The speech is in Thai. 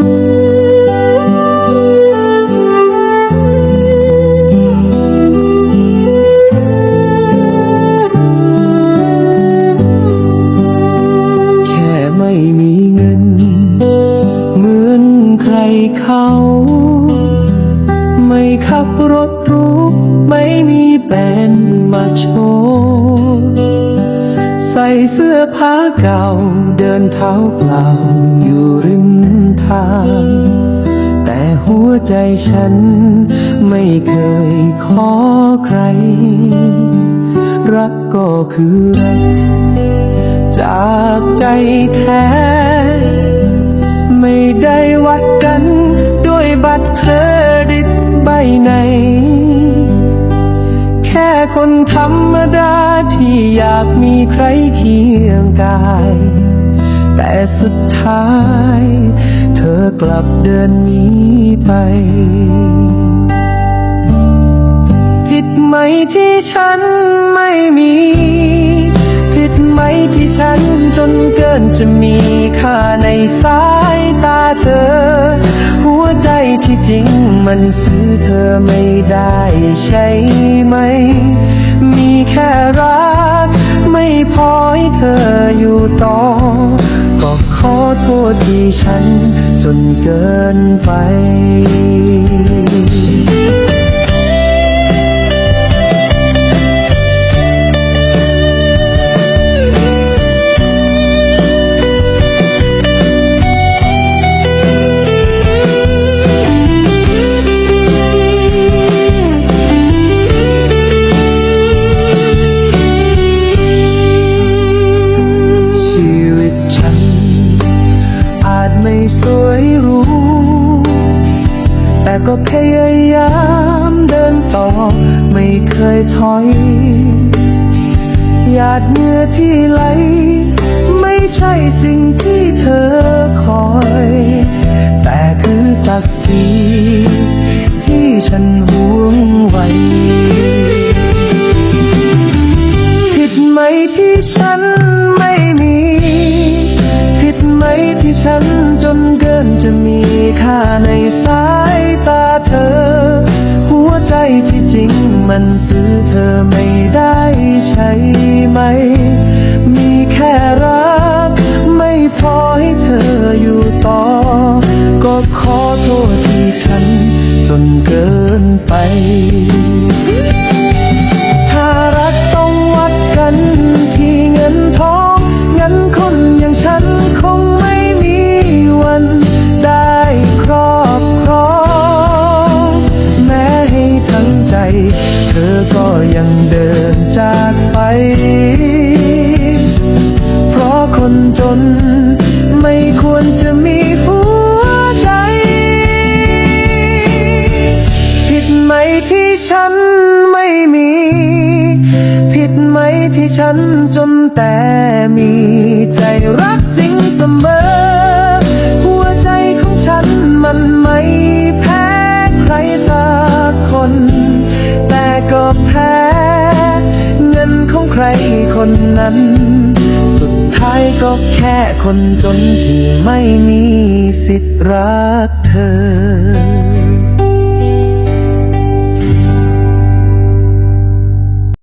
แค่ไม่มีเงินเหมือนใครเขาไม่ขับรถรูปไม่มีแบนมาโชว์ใส่เสื้อผ้าเก่าเดินเท้าเปล่า ใจฉัน ไม่เคยขอใคร รักก็คือรัก จากใจแท้ ไม่ได้วัดกันด้วยบัตรเครดิตใบไหน แค่คนธรรมดาที่อยากมีใครเคียงกาย แต่สุดท้าย ธอกลับเดินหนีไป ผิดไหมที่ฉันไม่มี ผิดไหมที่ฉันจนเกินจะมีค่าในสายตาเธอ หัวใจที่จริงมันซื้อเธอไม่ได้ใช่ไหม มีแค่รัก ไม่พอให้เธออยู่ต่อ ฉันจนเกินไป ก็พยายามเดินต่อ ไม่เคยถอย หยาดเหงื่อที่ไหล ไฉันไม่มี ผิดไหมที่ฉันจนแต่มีใจรักจริงเสมอ หัวใจของฉันมันไม่แพ้ใครสักคน แต่ก็แพ้เงินของใครคนนั้น สุดท้ายก็แค่คนจนที่ไม่มีสิทธิ์รักเธอ